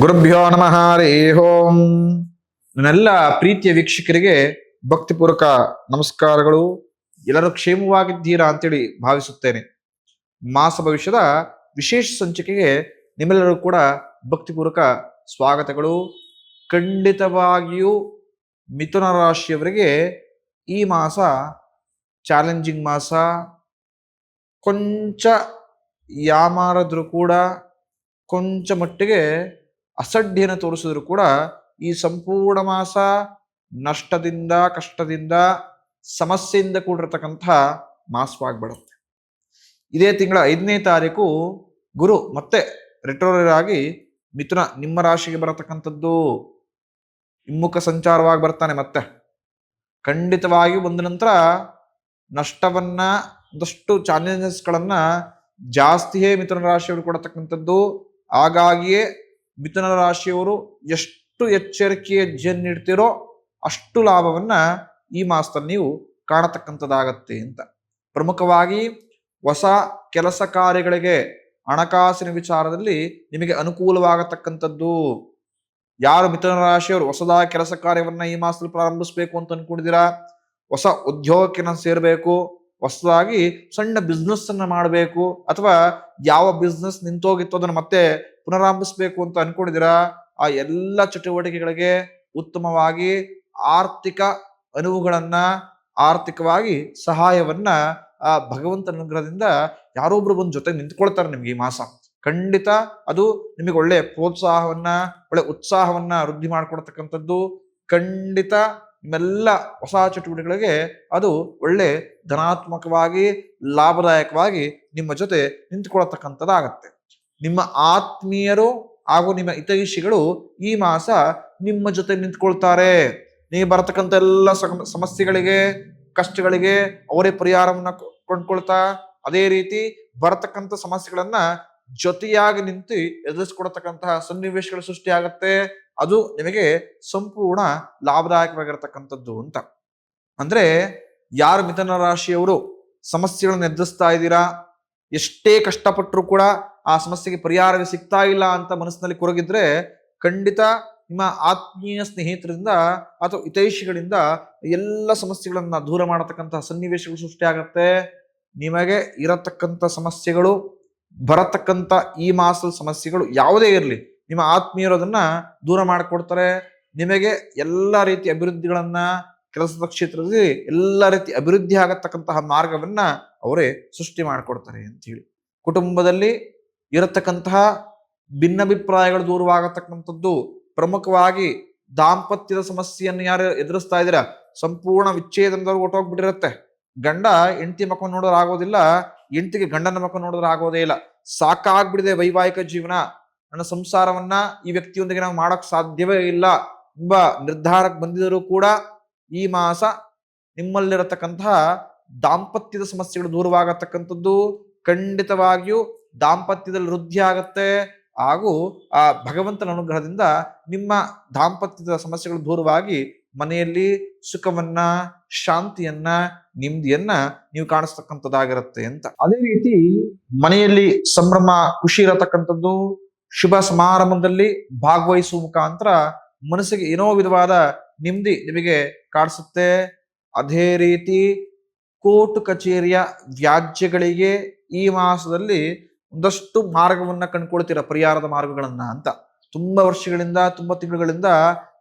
ಗುರುಭ್ಯೋ ನಮಃ ರೇ ಹೋಂ ನನ್ನೆಲ್ಲ ಪ್ರೀತಿಯ ವೀಕ್ಷಕರಿಗೆ ಭಕ್ತಿಪೂರ್ವಕ ನಮಸ್ಕಾರಗಳು. ಎಲ್ಲರೂ ಕ್ಷೇಮವಾಗಿದ್ದೀರಾ ಅಂತೇಳಿ ಭಾವಿಸುತ್ತೇನೆ. ಮಾಸ ಭವಿಷ್ಯದ ವಿಶೇಷ ಸಂಚಿಕೆಗೆ ನಿಮ್ಮೆಲ್ಲರೂ ಕೂಡ ಭಕ್ತಿಪೂರ್ವಕ ಸ್ವಾಗತಗಳು. ಖಂಡಿತವಾಗಿಯೂ ಮಿಥುನ ರಾಶಿಯವರಿಗೆ ಈ ಮಾಸ ಚಾಲೆಂಜಿಂಗ್ ಮಾಸ. ಕೊಂಚ ಯಾಮಾರದ್ರೂ ಕೂಡ ಕೊಂಚ ಮಟ್ಟಿಗೆ ಅಸಡ್ಡೆಯನ್ನು ತೋರಿಸಿದ್ರು ಕೂಡ ಈ ಸಂಪೂರ್ಣ ಮಾಸ ನಷ್ಟದಿಂದ, ಕಷ್ಟದಿಂದ, ಸಮಸ್ಯೆಯಿಂದ ಕೂಡಿರತಕ್ಕಂಥ ಮಾಸವಾಗ್ಬಿಡುತ್ತೆ. ಇದೇ ತಿಂಗಳ ಐದನೇ ತಾರೀಕು ಗುರು ಮತ್ತೆ ರಿಟೋರರ್ ಆಗಿ ಮಿಥುನ ನಿಮ್ಮ ರಾಶಿಗೆ ಬರತಕ್ಕಂಥದ್ದು. ಹಿಮ್ಮುಖ ಸಂಚಾರವಾಗಿ ಬರ್ತಾನೆ ಮತ್ತೆ. ಖಂಡಿತವಾಗಿ ಒಂದು ನಂತರ ನಷ್ಟವನ್ನ, ಒಂದಷ್ಟು ಚಾಲೆಂಜಸ್ಗಳನ್ನ ಜಾಸ್ತಿಯೇ ಮಿಥುನ ರಾಶಿಯವರು ಕೊಡತಕ್ಕಂಥದ್ದು. ಹಾಗಾಗಿಯೇ ಮಿಥುನ ರಾಶಿಯವರು ಎಷ್ಟು ಎಚ್ಚರಿಕೆಯ ಜನ್ ನೀಡ್ತೀರೋ ಅಷ್ಟು ಲಾಭವನ್ನ ಈ ಮಾಸದಲ್ಲಿ ನೀವು ಕಾಣತಕ್ಕಂಥದ್ದಾಗತ್ತೆ ಅಂತ. ಪ್ರಮುಖವಾಗಿ ಹೊಸ ಕೆಲಸ ಕಾರ್ಯಗಳಿಗೆ ಹಣಕಾಸಿನ ವಿಚಾರದಲ್ಲಿ ನಿಮಗೆ ಅನುಕೂಲವಾಗತಕ್ಕಂಥದ್ದು. ಯಾರು ಮಿಥುನ ರಾಶಿಯವರು ಹೊಸದಾಗಿ ಕೆಲಸ ಕಾರ್ಯವನ್ನ ಈ ಮಾಸದಲ್ಲಿ ಪ್ರಾರಂಭಿಸಬೇಕು ಅಂತ ಅನ್ಕೊಂಡಿದ್ದೀರಾ? ಹೊಸ ಉದ್ಯೋಗಕ್ಕೆ ನಾನು ಸೇರಬೇಕು. ಹೊಸದಾಗಿ ಸಣ್ಣ ಬಿಸ್ನೆಸ್ ಅನ್ನ ಮಾಡಬೇಕು ಅಥವಾ ಯಾವ ಬಿಸ್ನೆಸ್ ನಿಂತೋಗಿತ್ತು ಅದನ್ನು ಮತ್ತೆ ಪುನರಾರಂಭಿಸಬೇಕು ಅಂತ ಅನ್ಕೊಂಡಿದ್ದೀರಾ? ಆ ಎಲ್ಲ ಚಟುವಟಿಕೆಗಳಿಗೆ ಉತ್ತಮವಾಗಿ ಆರ್ಥಿಕ ಅನುವುಗಳನ್ನ ಆರ್ಥಿಕವಾಗಿ ಸಹಾಯವನ್ನ ಆ ಭಗವಂತ ಅನುಗ್ರಹದಿಂದ ಯಾರೊಬ್ರು ಬಂದು ಜೊತೆಗೆ ನಿಂತ್ಕೊಳ್ತಾರೆ ನಿಮ್ಗೆ ಈ ಮಾಸ. ಖಂಡಿತ ಅದು ನಿಮಗೆ ಒಳ್ಳೆ ಪ್ರೋತ್ಸಾಹವನ್ನ, ಒಳ್ಳೆ ಉತ್ಸಾಹವನ್ನ ವೃದ್ಧಿ ಮಾಡ್ಕೊಡ್ತಕ್ಕಂಥದ್ದು. ಖಂಡಿತ ನಿಮ್ಮೆಲ್ಲ ಹೊಸ ಚಟುವಟಿಕೆಗಳಿಗೆ ಅದು ಒಳ್ಳೆ ಧನಾತ್ಮಕವಾಗಿ, ಲಾಭದಾಯಕವಾಗಿ ನಿಮ್ಮ ಜೊತೆ ನಿಂತುಕೊಳ್ಳತಕ್ಕಂಥದ್ದಾಗತ್ತೆ. ನಿಮ್ಮ ಆತ್ಮೀಯರು ಹಾಗೂ ನಿಮ್ಮ ಹಿತೈಷಿಗಳು ಈ ಮಾಸ ನಿಮ್ಮ ಜೊತೆ ನಿಂತ್ಕೊಳ್ತಾರೆ. ನೀವು ಬರತಕ್ಕಂಥ ಎಲ್ಲ ಸಮಸ್ಯೆಗಳಿಗೆ, ಕಷ್ಟಗಳಿಗೆ ಅವರೇ ಪರಿಹಾರವನ್ನು ಕೊಂಡ್ಕೊಳ್ತಾ, ಅದೇ ರೀತಿ ಬರತಕ್ಕಂಥ ಸಮಸ್ಯೆಗಳನ್ನ ಜೊತೆಯಾಗಿ ನಿಂತು ಎದುರಿಸ್ಕೊಡತಕ್ಕಂತಹ ಸನ್ನಿವೇಶಗಳು ಸೃಷ್ಟಿಯಾಗತ್ತೆ. ಅದು ನಿಮಗೆ ಸಂಪೂರ್ಣ ಲಾಭದಾಯಕವಾಗಿರತಕ್ಕಂಥದ್ದು ಅಂತ. ಅಂದ್ರೆ ಯಾರು ಮಿಥುನ ರಾಶಿಯವರು ಸಮಸ್ಯೆಗಳನ್ನು ಎದುರಿಸ್ತಾ ಇದ್ದೀರಾ? ಎಷ್ಟೇ ಕಷ್ಟಪಟ್ಟರು ಕೂಡ ಆ ಸಮಸ್ಯೆಗೆ ಪರಿಹಾರವೇ ಸಿಗ್ತಾ ಇಲ್ಲ ಅಂತ ಮನಸ್ಸಿನಲ್ಲಿ ಕೊರಗಿದ್ರೆ ಖಂಡಿತ ನಿಮ್ಮ ಆತ್ಮೀಯ ಸ್ನೇಹಿತರಿಂದ ಅಥವಾ ಹಿತೈಷಿಗಳಿಂದ ಎಲ್ಲ ಸಮಸ್ಯೆಗಳನ್ನ ದೂರ ಮಾಡತಕ್ಕಂತಹ ಸನ್ನಿವೇಶಗಳು ಸೃಷ್ಟಿಯಾಗತ್ತೆ ನಿಮಗೆ ಇರತಕ್ಕಂಥ ಸಮಸ್ಯೆಗಳು, ಬರತಕ್ಕಂಥ ಈ ಮಾಸದ ಸಮಸ್ಯೆಗಳು ಯಾವುದೇ ಇರಲಿ. ನಿಮ್ಮ ಆತ್ಮೀಯರು ಅದನ್ನ ದೂರ ಮಾಡಿಕೊಡ್ತಾರೆ. ನಿಮಗೆ ಎಲ್ಲ ರೀತಿ ಅಭಿವೃದ್ಧಿಗಳನ್ನ ಕೆಲಸದ ಕ್ಷೇತ್ರದಲ್ಲಿ ಎಲ್ಲ ರೀತಿ ಅಭಿವೃದ್ಧಿ ಆಗತಕ್ಕಂತಹ ಮಾರ್ಗವನ್ನ ಅವರೇ ಸೃಷ್ಟಿ ಮಾಡಿಕೊಡ್ತಾರೆ ಅಂತ ಹೇಳಿ. ಕುಟುಂಬದಲ್ಲಿ ಇರತಕ್ಕಂತಹ ಭಿನ್ನಾಭಿಪ್ರಾಯಗಳು ದೂರವಾಗತಕ್ಕಂಥದ್ದು, ಪ್ರಮುಖವಾಗಿ ದಾಂಪತ್ಯದ ಸಮಸ್ಯೆಯನ್ನು ಯಾರು ಎದುರಿಸ್ತಾ ಇದ್ದೀರಾ? ಸಂಪೂರ್ಣ ವಿಚ್ಛೇದನದವ್ರು ಹೊಟ್ಟೋಗ್ಬಿಟ್ಟಿರತ್ತೆ ಗಂಡ ಹೆಂಡತಿ ಮಕ್ಕಳು ನೋಡೋದಾಗೋದಿಲ್ಲ ಹೆಂಡತಿಗೆ ಗಂಡನ ಮಕ್ಕಳು ನೋಡೋದಾಗೋದೇ ಇಲ್ಲ. ಸಾಕಾಗ್ಬಿಡಿದೆ ವೈವಾಹಿಕ ಜೀವನ. ನನ್ನ ಸಂಸಾರವನ್ನ ಈ ವ್ಯಕ್ತಿಯೊಂದಿಗೆ ನಾವು ಮಾಡಕ್ ಸಾಧ್ಯವೇ ಇಲ್ಲ ಎಂಬ ನಿರ್ಧಾರಕ್ಕೆ ಬಂದಿದ್ದರೂ ಕೂಡ ಈ ಮಾಸ ನಿಮ್ಮಲ್ಲಿರತಕ್ಕಂತಹ ದಾಂಪತ್ಯದ ಸಮಸ್ಯೆಗಳು ದೂರವಾಗತಕ್ಕಂಥದ್ದು ಖಂಡಿತವಾಗಿಯೂ ದಾಂಪತ್ಯದಲ್ಲಿ ವೃದ್ಧಿ ಆಗತ್ತೆ ಹಾಗೂ ಆ ಭಗವಂತನ ಅನುಗ್ರಹದಿಂದ ನಿಮ್ಮ ದಾಂಪತ್ಯದ ಸಮಸ್ಯೆಗಳು ದೂರವಾಗಿ ಮನೆಯಲ್ಲಿ ಸುಖವನ್ನ, ಶಾಂತಿಯನ್ನ, ನೆಮ್ಮದಿಯನ್ನ ನೀವು ಕಾಣಿಸ್ತಕ್ಕಂಥದ್ದಾಗಿರುತ್ತೆ ಅಂತ. ಅದೇ ರೀತಿ ಮನೆಯಲ್ಲಿ ಸಂಭ್ರಮ, ಖುಷಿ ಇರತಕ್ಕಂಥದ್ದು ಶುಭ ಸಮಾರಂಭದಲ್ಲಿ ಭಾಗವಹಿಸುವ ಮುಖಾಂತರ ಮನಸ್ಸಿಗೆ ಏನೋ ವಿಧವಾದ ನೆಮ್ಮದಿ ನಿಮಗೆ ಕಾಣಿಸುತ್ತೆ. ಅದೇ ರೀತಿ ಕೋರ್ಟ್ ಕಚೇರಿಯ ವ್ಯಾಜ್ಯಗಳಿಗೆ ಈ ಮಾಸದಲ್ಲಿ ಒಂದಷ್ಟು ಮಾರ್ಗವನ್ನ ಕಂಡುಕೊಳ್ತೀರ, ಪರಿಹಾರದ ಮಾರ್ಗಗಳನ್ನ ಅಂತ. ತುಂಬಾ ವರ್ಷಗಳಿಂದ, ತುಂಬಾ ತಿಂಗಳುಗಳಿಂದ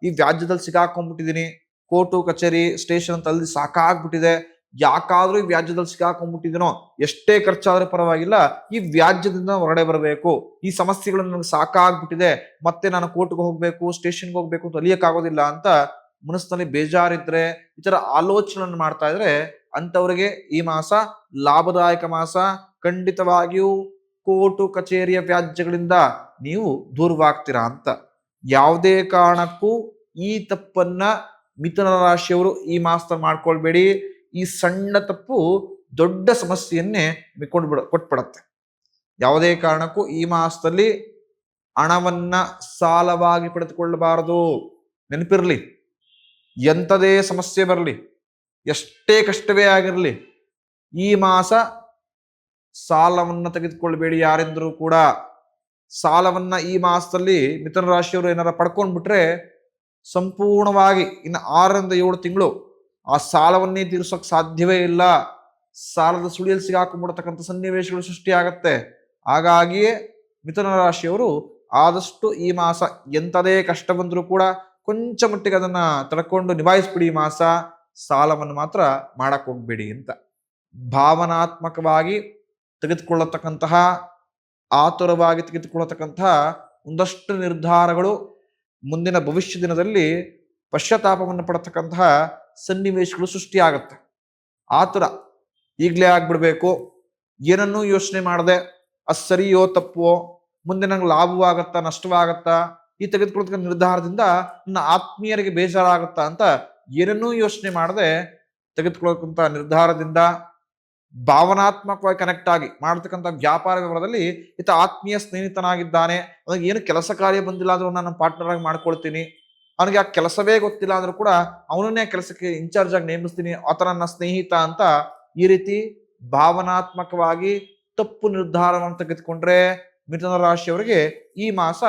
ಈ ವ್ಯಾಜ್ಯದಲ್ಲಿ ಸಿಗಾಕೊಂಡ್ಬಿಟ್ಟಿದ್ದೀನಿ. ಕೋರ್ಟು, ಕಚೇರಿ, ಸ್ಟೇಷನ್ ಅಂತ ಅಲ್ಲಿ ಸಾಕಾಗ್ಬಿಟ್ಟಿದೆ. ಯಾಕಾದ್ರೂ ಈ ವ್ಯಾಜ್ಯದಲ್ಲಿ ಸಿಕ್ಕಾಕೊಂಡ್ಬಿಟ್ಟಿದ್ದೀನೋ ಎಷ್ಟೇ ಖರ್ಚಾದ್ರೂ ಪರವಾಗಿಲ್ಲ, ಈ ವ್ಯಾಜ್ಯದಿಂದ ಹೊರಗಡೆ ಬರಬೇಕು. ಈ ಸಮಸ್ಯೆಗಳು ನನಗೆ ಸಾಕಾಗ್ಬಿಟ್ಟಿದೆ, ಮತ್ತೆ ನಾನು ಕೋರ್ಟ್ಗೆ ಹೋಗ್ಬೇಕು, ಸ್ಟೇಷನ್ಗೆ ಹೋಗ್ಬೇಕು ಅಂತ ಅಲಿಯಕ್ಕಾಗೋದಿಲ್ಲ ಅಂತ ಮನಸ್ಸಿನಲ್ಲಿ ಬೇಜಾರಿದ್ರೆ, ಈ ತರ ಆಲೋಚನೆ ಮಾಡ್ತಾ ಇದ್ರೆ ಅಂತವರಿಗೆ ಈ ಮಾಸ ಲಾಭದಾಯಕ ಮಾಸ. ಖಂಡಿತವಾಗಿಯೂ ಕೋರ್ಟು, ಕಚೇರಿಯ ವ್ಯಾಜ್ಯಗಳಿಂದ ನೀವು ದೂರವಾಗ್ತೀರಾ ಅಂತ. ಯಾವುದೇ ಕಾರಣಕ್ಕೂ ಈ ತಪ್ಪನ್ನ ಮಿಥುನ ರಾಶಿಯವರು ಈ ಮಾಸದಲ್ಲಿ ಮಾಡ್ಕೊಳ್ಬೇಡಿ. ಈ ಸಣ್ಣ ತಪ್ಪು ದೊಡ್ಡ ಸಮಸ್ಯೆಯನ್ನೇ ಮಿಕ್ಕೊಂಡು ಬಿಡ ಕೊಟ್ಬಿಡತ್ತೆ. ಯಾವುದೇ ಕಾರಣಕ್ಕೂ ಈ ಮಾಸದಲ್ಲಿ ಹಣವನ್ನ ಸಾಲವಾಗಿ ಪಡೆದುಕೊಳ್ಳಬಾರದು. ನೆನಪಿರ್ಲಿ, ಎಂಥದೇ ಸಮಸ್ಯೆ ಬರಲಿ, ಎಷ್ಟೇ ಕಷ್ಟವೇ ಆಗಿರಲಿ, ಈ ಮಾಸ ಸಾಲವನ್ನು ತೆಗೆದುಕೊಳ್ಬೇಡಿ ಯಾರೆಂದರೂ ಕೂಡ. ಸಾಲವನ್ನ ಈ ಮಾಸದಲ್ಲಿ ಮಿಥುನ ರಾಶಿಯವರು ಏನಾರ ಪಡ್ಕೊಂಡ್ಬಿಟ್ರೆ ಸಂಪೂರ್ಣವಾಗಿ ಇನ್ನು ಆರರಿಂದ ಏಳು ತಿಂಗಳು ಆ ಸಾಲವನ್ನೇ ತೀರಿಸೋಕ್ ಸಾಧ್ಯವೇ ಇಲ್ಲ. ಸಾಲದ ಸುಳಿಯಲ್ಲಿ ಸಿಗಾಕೊಂಡ್ಬಿಡ್ತಕ್ಕಂಥ ಸನ್ನಿವೇಶಗಳು ಸೃಷ್ಟಿಯಾಗತ್ತೆ. ಹಾಗಾಗಿಯೇ ಮಿಥುನ ರಾಶಿಯವರು ಆದಷ್ಟು ಈ ಮಾಸ ಎಂಥದೇ ಕಷ್ಟ ಬಂದರೂ ಕೂಡ ಕೊಂಚ ಮಟ್ಟಿಗೆ ಅದನ್ನ ತಡ್ಕೊಂಡು ನಿಭಾಯಿಸ್ಬಿಡಿ ಈ ಮಾಸ. ಸಾಲವನ್ನು ಮಾತ್ರ ಮಾಡಕ್ ಹೋಗ್ಬೇಡಿ ಅಂತ. ಭಾವನಾತ್ಮಕವಾಗಿ ತೆಗೆದುಕೊಳ್ಳತಕ್ಕಂತಹ, ಆತುರವಾಗಿ ತೆಗೆದುಕೊಳ್ಳತಕ್ಕಂತಹ ಒಂದಷ್ಟು ನಿರ್ಧಾರಗಳು ಮುಂದಿನ ಭವಿಷ್ಯ ದಿನದಲ್ಲಿ ಪಶ್ಚಾತ್ತಾಪವನ್ನು ಪಡತಕ್ಕಂತಹ ಸನ್ನಿವೇಶಗಳು ಸೃಷ್ಟಿಯಾಗುತ್ತೆ. ಆ ಥರ ಈಗಲೇ ಆಗ್ಬಿಡ್ಬೇಕು. ಏನನ್ನೂ ಯೋಚನೆ ಮಾಡದೆ ಅದು ಸರಿಯೋ ತಪ್ಪೋ ಮುಂದೆ ನಂಗೆ ಲಾಭವಾಗತ್ತಾ ನಷ್ಟವಾಗತ್ತಾ ಈ ತೆಗೆದುಕೊಳ್ತಕ್ಕಂಥ ನಿರ್ಧಾರದಿಂದ ನನ್ನ ಆತ್ಮೀಯರಿಗೆ ಬೇಜಾರಾಗುತ್ತಾ ಅಂತ ಏನನ್ನೂ ಯೋಚನೆ ಮಾಡದೆ ತೆಗೆದುಕೊಳ್ಳೋಕ್ಕಂಥ ನಿರ್ಧಾರದಿಂದ ಭಾವನಾತ್ಮಕವಾಗಿ ಕನೆಕ್ಟ್ ಆಗಿ ಮಾಡತಕ್ಕಂಥ ವ್ಯಾಪಾರ ವ್ಯವಹಾರದಲ್ಲಿ ಈತ ಆತ್ಮೀಯ ಸ್ನೇಹಿತನಾಗಿದ್ದಾನೆ. ಅದಕ್ಕೆ ಏನು ಕೆಲಸ ಕಾರ್ಯ ಬಂದಿಲ್ಲ ಅದನ್ನು ನಾನು ಪಾರ್ಟ್ನರ್ ಆಗಿ ಮಾಡ್ಕೊಳ್ತೀನಿ. ಅವನಿಗೆ ಆ ಕೆಲಸವೇ ಗೊತ್ತಿಲ್ಲ ಅಂದ್ರೂ ಕೂಡ ಅವನನ್ನೇ ಕೆಲಸಕ್ಕೆ ಇನ್ಚಾರ್ಜ್ ಆಗಿ ನೇಮಿಸ್ತೀನಿ ಆತ ನನ್ನ ಸ್ನೇಹಿತ ಅಂತ ಈ ರೀತಿ ಭಾವನಾತ್ಮಕವಾಗಿ ತಪ್ಪು ನಿರ್ಧಾರವನ್ನು ತೆಗೆದುಕೊಂಡ್ರೆ ಮಿಥುನ ರಾಶಿಯವರಿಗೆ ಈ ಮಾಸ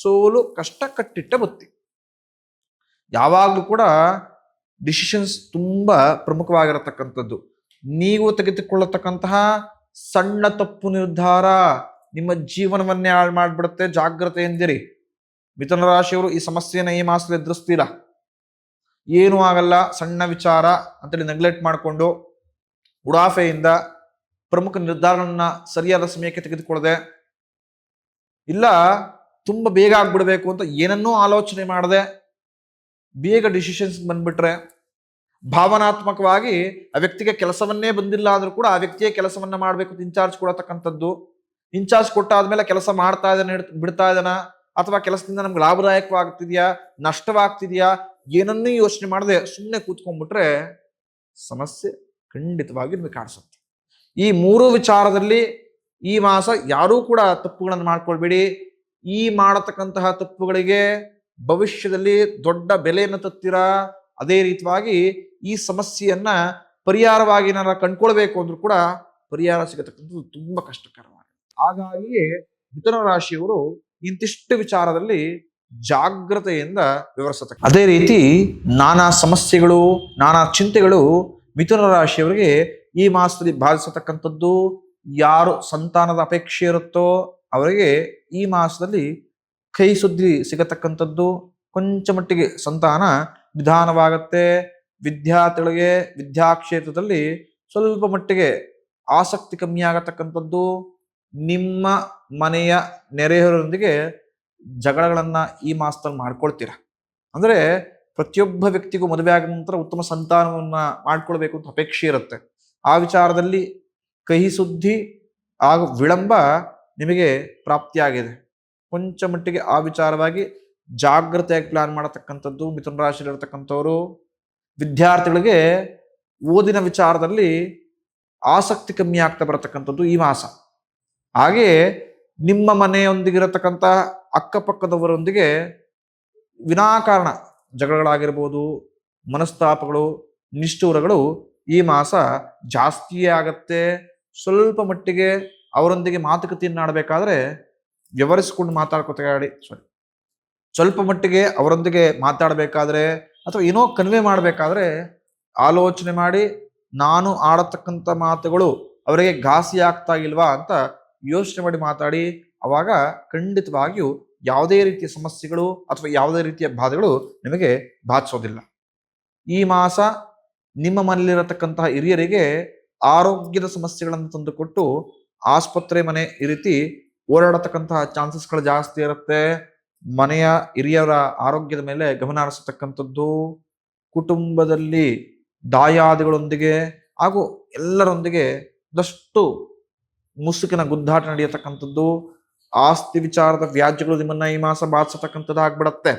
ಸೋಲು, ಕಷ್ಟ ಕಟ್ಟಿಟ್ಟ ಬುತ್ತಿ. ಯಾವಾಗಲೂ ಕೂಡ ಡಿಸಿಷನ್ಸ್ ತುಂಬ ಪ್ರಮುಖವಾಗಿರತಕ್ಕಂಥದ್ದು. ನೀವು ತೆಗೆದುಕೊಳ್ಳತಕ್ಕಂತಹ ಸಣ್ಣ ತಪ್ಪು ನಿರ್ಧಾರ ನಿಮ್ಮ ಜೀವನವನ್ನೇ ಹಾಳು ಮಾಡಿಬಿಡುತ್ತೆ. ಜಾಗ್ರತೆ ಎಂದಿರಿ. ಮಿಥುನ ರಾಶಿಯವರು ಈ ಸಮಸ್ಯೆಯನ್ನು ಈ ಮಾಸದಲ್ಲಿ ಎದುರಿಸ್ತೀರ? ಏನೂ ಆಗಲ್ಲ, ಸಣ್ಣ ವಿಚಾರ ಅಂತೇಳಿ ನೆಗ್ಲೆಕ್ಟ್ ಮಾಡಿಕೊಂಡು ಉಡಾಫೆಯಿಂದ ಪ್ರಮುಖ ನಿರ್ಧಾರಗಳನ್ನ ಸರಿಯಾದ ಸಮಯಕ್ಕೆ ತೆಗೆದುಕೊಳ್ಳದೆ, ಇಲ್ಲ ತುಂಬ ಬೇಗ ಆಗ್ಬಿಡ್ಬೇಕು ಅಂತ ಏನನ್ನೂ ಆಲೋಚನೆ ಮಾಡದೆ ಬೇಗ ಡಿಸಿಷನ್ಸ್ ಬಂದ್ಬಿಟ್ರೆ ಭಾವನಾತ್ಮಕವಾಗಿ ಆ ವ್ಯಕ್ತಿಗೆ ಕೆಲಸವನ್ನೇ ಬಂದಿಲ್ಲ ಆದರೂ ಕೂಡ ಆ ವ್ಯಕ್ತಿಯೇ ಕೆಲಸವನ್ನ ಮಾಡಬೇಕು ಇನ್ಚಾರ್ಜ್ ಕೊಡತಕ್ಕಂಥದ್ದು. ಇನ್ಚಾರ್ಜ್ ಕೊಟ್ಟಾದ್ಮೇಲೆ ಕೆಲಸ ಮಾಡ್ತಾ ಇದ್ದಾನೆ, ಬಿಡ್ತಾ ಇದ್ದಾನ? ಅಥವಾ ಕೆಲಸದಿಂದ ನಮ್ಗೆ ಲಾಭದಾಯಕವಾಗ್ತಿದೆಯಾ, ನಷ್ಟವಾಗ್ತಿದೆಯಾ, ಏನನ್ನೂ ಯೋಚನೆ ಮಾಡದೆ ಸುಮ್ಮನೆ ಕೂತ್ಕೊಂಡ್ಬಿಟ್ರೆ ಸಮಸ್ಯೆ ಖಂಡಿತವಾಗಿ ನಿಮಗೆ ಕಾಣಿಸುತ್ತೆ. ಈ ಮೂರು ವಿಚಾರದಲ್ಲಿ ಈ ಮಾಸ ಯಾರೂ ಕೂಡ ತಪ್ಪುಗಳನ್ನು ಮಾಡ್ಕೊಳ್ಬೇಡಿ. ಈ ಮಾಡತಕ್ಕಂತಹ ತಪ್ಪುಗಳಿಗೆ ಭವಿಷ್ಯದಲ್ಲಿ ದೊಡ್ಡ ಬೆಲೆಯನ್ನು ತತ್ತೀರಾ? ಅದೇ ರೀತಿಯಾಗಿ ಈ ಸಮಸ್ಯೆಯನ್ನ ಪರಿಹಾರವಾಗಿ ಏನಾರ ಕಂಡ್ಕೊಳ್ಬೇಕು ಅಂದ್ರೂ ಕೂಡ ಪರಿಹಾರ ಸಿಗತಕ್ಕಂಥದ್ದು ತುಂಬಾ ಕಷ್ಟಕರವಾಗಿದೆ ಹಾಗಾಗಿಯೇ ಮಿಥುನ ರಾಶಿಯವರು ಇಂತಿಷ್ಟು ವಿಚಾರದಲ್ಲಿ ಜಾಗ್ರತೆಯಿಂದ ವಿವರಿಸತಕ್ಕ ಅದೇ ರೀತಿ ನಾನಾ ಸಮಸ್ಯೆಗಳು, ನಾನಾ ಚಿಂತೆಗಳು ಮಿಥುನ ರಾಶಿಯವರಿಗೆ ಈ ಮಾಸದಲ್ಲಿ ಬಾಧಿಸತಕ್ಕಂಥದ್ದು ಯಾರು ಸಂತಾನದ ಅಪೇಕ್ಷೆ ಇರುತ್ತೋ ಅವರಿಗೆ ಈ ಮಾಸದಲ್ಲಿ ಕೈ ಸುದ್ದಿ ಸಿಗತಕ್ಕಂಥದ್ದು ಕೊಂಚ ಮಟ್ಟಿಗೆ ಸಂತಾನ ನಿಧಾನವಾಗತ್ತೆ. ವಿದ್ಯಾರ್ಥಿಗಳಿಗೆ ವಿದ್ಯಾಕ್ಷೇತ್ರದಲ್ಲಿ ಸ್ವಲ್ಪ ಮಟ್ಟಿಗೆ ಆಸಕ್ತಿ ಕಮ್ಮಿ ಆಗತಕ್ಕಂಥದ್ದು. ನಿಮ್ಮ ಮನೆಯ ನೆರೆಯವರೊಂದಿಗೆ ಜಗಳಗಳನ್ನು ಈ ಮಾಸದಲ್ಲಿ ಮಾಡ್ಕೊಳ್ತೀರ? ಅಂದ್ರೆ ಪ್ರತಿಯೊಬ್ಬ ವ್ಯಕ್ತಿಗೂ ಮದುವೆ ಆದ ನಂತರ ಉತ್ತಮ ಸಂತಾನವನ್ನು ಮಾಡ್ಕೊಳ್ಬೇಕು ಅಂತ ಅಪೇಕ್ಷೆ ಇರುತ್ತೆ. ಆ ವಿಚಾರದಲ್ಲಿ ಕಹಿ ಸುದ್ದಿ ಹಾಗೂ ವಿಳಂಬ ನಿಮಗೆ ಪ್ರಾಪ್ತಿಯಾಗಿದೆ. ಕೊಂಚ ಮಟ್ಟಿಗೆ ಆ ವಿಚಾರವಾಗಿ ಜಾಗ್ರತೆಯಾಗಿ ಪ್ಲಾನ್ ಮಾಡತಕ್ಕಂಥದ್ದು, ಮಿಥುನ ರಾಶಿಯಲ್ಲಿರ್ತಕ್ಕಂಥವರು, ವಿದ್ಯಾರ್ಥಿಗಳಿಗೆ ಓದಿನ ವಿಚಾರದಲ್ಲಿ ಆಸಕ್ತಿ ಕಮ್ಮಿ ಆಗ್ತಾ ಬರತಕ್ಕಂಥದ್ದು ಈ ಮಾಸ. ಹಾಗೆಯೇ ನಿಮ್ಮ ಮನೆಯೊಂದಿಗಿರತಕ್ಕಂಥ ಅಕ್ಕಪಕ್ಕದವರೊಂದಿಗೆ ವಿನಾಕಾರಣ ಜಗಳಗಳಾಗಿರ್ಬೋದು, ಮನಸ್ತಾಪಗಳು, ನಿಷ್ಠೂರಗಳು ಈ ಮಾಸ ಜಾಸ್ತಿಯೇ ಆಗತ್ತೆ. ಸ್ವಲ್ಪ ಮಟ್ಟಿಗೆ ಅವರೊಂದಿಗೆ ಮಾತುಕತೆಯನ್ನು ಆಡಬೇಕಾದ್ರೆ ವ್ಯವಹರಿಸ್ಕೊಂಡು ಮಾತಾಡ್ಕೊತಾಡಿ ಸಾರಿ ಸ್ವಲ್ಪ ಮಟ್ಟಿಗೆ ಅವರೊಂದಿಗೆ ಮಾತಾಡಬೇಕಾದ್ರೆ ಅಥವಾ ಏನೋ ಕನ್ವೆ ಮಾಡಬೇಕಾದ್ರೆ ಆಲೋಚನೆ ಮಾಡಿ, ನಾನು ಆಡತಕ್ಕಂಥ ಮಾತುಗಳು ಅವರಿಗೆ ಘಾಸಿ ಆಗ್ತಾ ಇಲ್ವಾ ಅಂತ ಯೋಚನೆ ಮಾಡಿ ಮಾತಾಡಿ, ಅವಾಗ ಖಂಡಿತವಾಗಿಯೂ ಯಾವುದೇ ರೀತಿಯ ಸಮಸ್ಯೆಗಳು ಅಥವಾ ಯಾವುದೇ ರೀತಿಯ ಬಾಧೆಗಳು ನಿಮಗೆ ಬಾಧಿಸೋದಿಲ್ಲ. ಈ ಮಾಸ ನಿಮ್ಮ ಮನೆಯಲ್ಲಿರತಕ್ಕಂತಹ ಹಿರಿಯರಿಗೆ ಆರೋಗ್ಯದ ಸಮಸ್ಯೆಗಳನ್ನು ತಂದುಕೊಟ್ಟು ಆಸ್ಪತ್ರೆ ಮನೆ ಈ ರೀತಿ ಓಡಾಡತಕ್ಕಂತಹ ಚಾನ್ಸಸ್ಗಳು ಜಾಸ್ತಿ ಇರುತ್ತೆ. ಮನೆಯ ಹಿರಿಯರ ಆರೋಗ್ಯದ ಮೇಲೆ ಗಮನ ಹರಿಸತಕ್ಕಂಥದ್ದು, ಕುಟುಂಬದಲ್ಲಿ ದಾಯಾದಿಗಳೊಂದಿಗೆ ಹಾಗೂ ಎಲ್ಲರೊಂದಿಗೆ ಒಂದಷ್ಟು ಮುಸುಕಿನ ಗುದ್ದಾಟ ನಡೆಯತಕ್ಕಂಥದ್ದು, ಆಸ್ತಿ ವಿಚಾರದ ವ್ಯಾಜ್ಯಗಳು ನಿಮ್ಮನ್ನ ಈ ಮಾಸ ಬಾಧಿಸತಕ್ಕಂಥದ್ದು ಆಗ್ಬಿಡತ್ತೆ.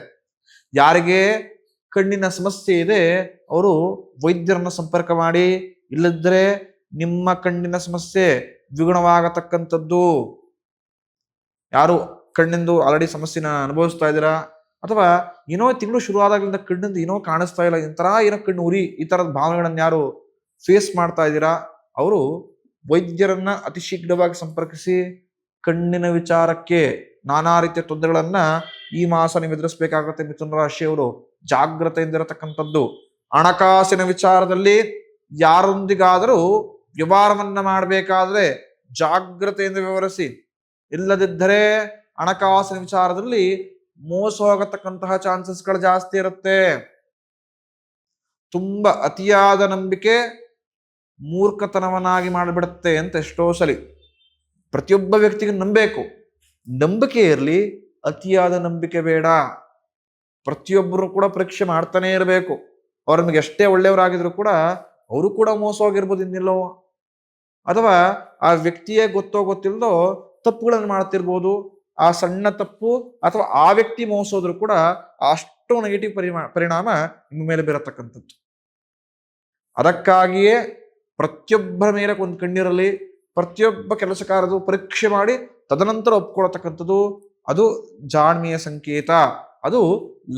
ಯಾರಿಗೆ ಕಣ್ಣಿನ ಸಮಸ್ಯೆ ಇದೆ, ಅವರು ವೈದ್ಯರನ್ನ ಸಂಪರ್ಕ ಮಾಡಿ ಇಲ್ಲದ್ರೆ ನಿಮ್ಮ ಕಣ್ಣಿನ ಸಮಸ್ಯೆ ದ್ವಿಗುಣವಾಗತಕ್ಕಂಥದ್ದು. ಯಾರು ಕಣ್ಣಿಂದು ಆಲ್ರೆಡಿ ಸಮಸ್ಯೆನ ಅನುಭವಿಸ್ತಾ ಇದ್ದೀರಾ? ಅಥವಾ ಏನೋ ತಿಂಗಳು ಶುರು ಆದಾಗಲಿಂದ ಕಣ್ಣಿಂದ ಏನೋ ಕಾಣಿಸ್ತಾ ಇಲ್ಲ ಇಂತರ ಏನೋ ಕಣ್ಣು ಉರಿ, ಈ ತರದ ಭಾವನೆಗಳನ್ನ ಯಾರು ಫೇಸ್ ಮಾಡ್ತಾ ಇದ್ದೀರಾ? ಅವರು ವೈದ್ಯರನ್ನ ಅತಿ ಶೀಘ್ರವಾಗಿ ಸಂಪರ್ಕಿಸಿ ಕಣ್ಣಿನ ವಿಚಾರಕ್ಕೆ ನಾನಾ ರೀತಿಯ ತೊಂದರೆಗಳನ್ನ ಈ ಮಾಸ ನೀವು ಎದುರಿಸಬೇಕಾಗುತ್ತೆ ಮಿಥುನ ರಾಶಿಯವರು. ಜಾಗ್ರತೆಯಿಂದ ಇರತಕ್ಕಂಥದ್ದು ಹಣಕಾಸಿನ ವಿಚಾರದಲ್ಲಿ ಯಾರೊಂದಿಗಾದರೂ ವ್ಯವಹಾರವನ್ನ ಮಾಡಬೇಕಾದ್ರೆ ಜಾಗ್ರತೆಯಿಂದ ವಿವರಿಸಿ ಇಲ್ಲದಿದ್ದರೆ ಹಣಕಾಸಿನ ವಿಚಾರದಲ್ಲಿ ಮೋಸ ಹೋಗತಕ್ಕಂತಹ ಚಾನ್ಸಸ್ಗಳು ಜಾಸ್ತಿ ಇರುತ್ತೆ. ತುಂಬಾ ಅತಿಯಾದ ನಂಬಿಕೆ ಮೂರ್ಖತನವನ್ನಾಗಿ ಮಾಡಿಬಿಡುತ್ತೆ ಅಂತ ಎಷ್ಟೋ ಸಲಿ. ಪ್ರತಿಯೊಬ್ಬ ವ್ಯಕ್ತಿಗೆ ನಂಬಬೇಕು. ನಂಬಿಕೆ ಇರಲಿ, ಅತಿಯಾದ ನಂಬಿಕೆ ಬೇಡ. ಪ್ರತಿಯೊಬ್ಬರು ಕೂಡ ಪರೀಕ್ಷೆ ಮಾಡ್ತಾನೆ ಇರಬೇಕು. ಅವ್ರು ನಮಗೆ ಎಷ್ಟೇ ಒಳ್ಳೆಯವರಾಗಿದ್ರು ಕೂಡ ಅವರು ಕೂಡ ಮೋಸ ಹೋಗಿರ್ಬೋದು ಇನ್ನಿಲ್ಲೋ. ಅಥವಾ ಆ ವ್ಯಕ್ತಿಯೇ ಗೊತ್ತೋ ಗೊತ್ತಿಲ್ಲದೋ ತಪ್ಪುಗಳನ್ನು ಮಾಡ್ತಿರ್ಬೋದು. ಆ ಸಣ್ಣ ತಪ್ಪು ಅಥವಾ ಆ ವ್ಯಕ್ತಿ ಮೋಸೋದ್ರು ಕೂಡ ಅಷ್ಟು ನೆಗೆಟಿವ್ ಪರಿಮಾ, ಪರಿಣಾಮ ನಿಮ್ಮ ಮೇಲೆ ಬೀರತಕ್ಕಂಥದ್ದು. ಅದಕ್ಕಾಗಿಯೇ ಪ್ರತಿಯೊಬ್ಬರ ಮೇಲೆ ಒಂದು ಕಣ್ಣಿರಲಿ ಪ್ರತಿಯೊಬ್ಬ ಕೆಲಸಕಾರದು ಪರೀಕ್ಷೆ ಮಾಡಿ ತದನಂತರ ಒಪ್ಕೊಳ್ತಕ್ಕಂಥದ್ದು ಅದು ಜಾಣ್ಮೆಯ ಸಂಕೇತ, ಅದು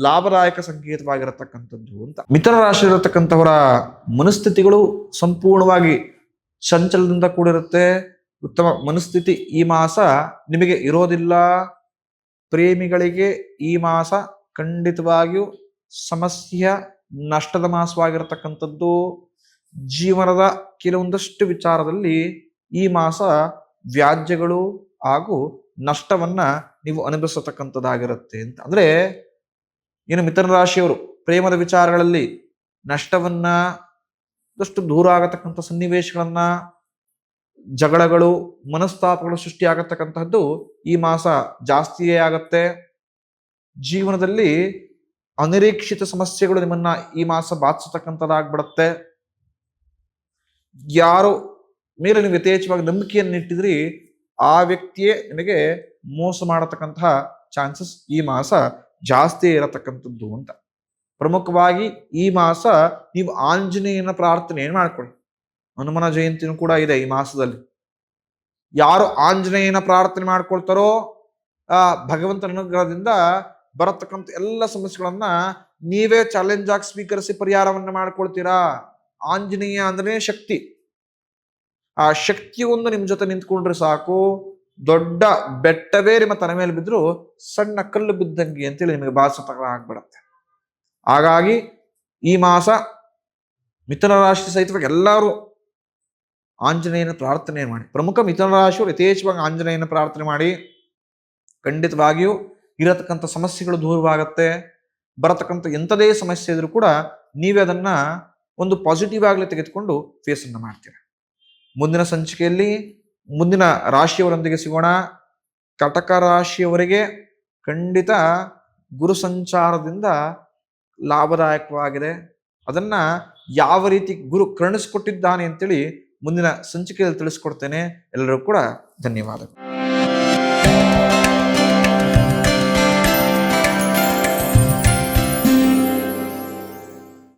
ಲಾಭದಾಯಕ ಸಂಕೇತವಾಗಿರತಕ್ಕಂಥದ್ದು ಅಂತ. ಮಿತ್ರ ರಾಶಿ ಇರತಕ್ಕಂಥವರ ಮನಸ್ಥಿತಿಗಳು ಸಂಪೂರ್ಣವಾಗಿ ಚಂಚಲದಿಂದ ಕೂಡಿರುತ್ತೆ. ಉತ್ತಮ ಮನಸ್ಥಿತಿ ಈ ಮಾಸ ನಿಮಗೆ ಇರೋದಿಲ್ಲ. ಪ್ರೇಮಿಗಳಿಗೆ ಈ ಮಾಸ ಖಂಡಿತವಾಗಿಯೂ ಸಮಸ್ಯೆಯ ನಷ್ಟದ ಮಾಸವಾಗಿರತಕ್ಕಂಥದ್ದು. ಜೀವನದ ಕೆಲವೊಂದಷ್ಟು ವಿಚಾರದಲ್ಲಿ ಈ ಮಾಸ ವ್ಯಾಜ್ಯಗಳು ಹಾಗೂ ನಷ್ಟವನ್ನ ನೀವು ಅನುಭವಿಸತಕ್ಕಂಥದ್ದಾಗಿರುತ್ತೆ ಅಂತ. ಅಂದ್ರೆ, ಏನು ಮಿಥುನ ರಾಶಿಯವರು ಪ್ರೇಮದ ವಿಚಾರಗಳಲ್ಲಿ ನಷ್ಟವನ್ನ ಒಂದಷ್ಟು ದೂರ ಆಗತಕ್ಕಂಥ ಸನ್ನಿವೇಶಗಳನ್ನ, ಜಗಳಗಳು, ಮನಸ್ತಾಪಗಳು ಸೃಷ್ಟಿಯಾಗತಕ್ಕಂತಹದ್ದು ಈ ಮಾಸ ಜಾಸ್ತಿಯೇ ಆಗತ್ತೆ. ಜೀವನದಲ್ಲಿ ಅನಿರೀಕ್ಷಿತ ಸಮಸ್ಯೆಗಳು ನಿಮ್ಮನ್ನ ಈ ಮಾಸ ಬಾಧಿಸತಕ್ಕಂಥದ್ದಾಗ್ಬಿಡತ್ತೆ. ಯಾರು ಮೇಲೆ ನೀವು ಯಥೇಚ್ಛವಾಗಿ ನಂಬಿಕೆಯನ್ನು ಇಟ್ಟಿದ್ರಿ ಆ ವ್ಯಕ್ತಿಯೇ ನಿಮಗೆ ಮೋಸ ಮಾಡತಕ್ಕಂತಹ ಚಾನ್ಸಸ್ ಈ ಮಾಸ ಜಾಸ್ತಿ ಇರತಕ್ಕಂಥದ್ದು ಅಂತ. ಪ್ರಮುಖವಾಗಿ ಈ ಮಾಸ ನೀವು ಆಂಜನೇಯನ ಪ್ರಾರ್ಥನೆಯನ್ನು ಮಾಡ್ಕೊಳ್ಳಿ? ಹನುಮನ ಜಯಂತಿನೂ ಕೂಡ ಇದೆ ಈ ಮಾಸದಲ್ಲಿ. ಯಾರು ಆಂಜನೇಯನ ಪ್ರಾರ್ಥನೆ ಮಾಡ್ಕೊಳ್ತಾರೋ, ಆ ಭಗವಂತನ ಅನುಗ್ರಹದಿಂದ ಬರತಕ್ಕಂಥ ಎಲ್ಲ ಸಮಸ್ಯೆಗಳನ್ನ ನೀವೇ ಚಾಲೆಂಜ್ ಆಗಿ ಸ್ವೀಕರಿಸಿ ಪರಿಹಾರವನ್ನು ಮಾಡ್ಕೊಳ್ತೀರಾ? ಆಂಜನೇಯ ಅಂದ್ರೆ ಶಕ್ತಿ. ಆ ಶಕ್ತಿ ಒಂದು ನಿಮ್ಮ ಜೊತೆ ನಿಂತ್ಕೊಂಡ್ರೆ ಸಾಕು. ದೊಡ್ಡ ಬೆಟ್ಟವೇ ನಿಮ್ಮ ತಲೆ ಮೇಲೆ ಬಿದ್ರು ಸಣ್ಣ ಕಲ್ಲು ಬಿದ್ದಂಗೆ ಅಂತೇಳಿ ನಿಮಗೆ ಭಾಸತಗಳ ಆಗ್ಬಿಡತ್ತೆ. ಹಾಗಾಗಿ ಈ ಮಾಸ ಮಿಥುನ ರಾಶಿ ಸಹಿತವಾಗಿ ಎಲ್ಲರೂ ಆಂಜನೇಯನ ಪ್ರಾರ್ಥನೆ ಮಾಡಿ. ಪ್ರಮುಖ ಮಿಥುನ ರಾಶಿಯವರು ಯಥೇಚ್ಛವಾಗಿ ಆಂಜನೇಯನ ಪ್ರಾರ್ಥನೆ ಮಾಡಿ. ಖಂಡಿತವಾಗಿಯೂ ಇರತಕ್ಕಂಥ ಸಮಸ್ಯೆಗಳು ದೂರವಾಗತ್ತೆ. ಬರತಕ್ಕಂಥ ಎಂಥದೇ ಸಮಸ್ಯೆ ಇದ್ರೂ ಕೂಡ ನೀವೇ ಅದನ್ನ ಒಂದು ಪಾಸಿಟಿವ್ ಆಗಲೇ ತೆಗೆದುಕೊಂಡು ಫೇಸ್ ಅನ್ನು ಮಾಡ್ತೀರ. ಮುಂದಿನ ಸಂಚಿಕೆಯಲ್ಲಿ ಮುಂದಿನ ರಾಶಿಯವರೊಂದಿಗೆ ಸಿಗೋಣ. ಕಟಕ ರಾಶಿಯವರಿಗೆ ಖಂಡಿತ ಗುರು ಸಂಚಾರದಿಂದ ಲಾಭದಾಯಕವಾಗಿದೆ. ಅದನ್ನ ಯಾವ ರೀತಿ ಗುರು ಕರುಣಿಸ್ಕೊಟ್ಟಿದ್ದಾನೆ ಅಂತೇಳಿ ಮುಂದಿನ ಸಂಚಿಕೆಯಲ್ಲಿ ತಿಳಿಸ್ಕೊಡ್ತೇನೆ. ಎಲ್ಲರೂ ಕೂಡ ಧನ್ಯವಾದಗಳು.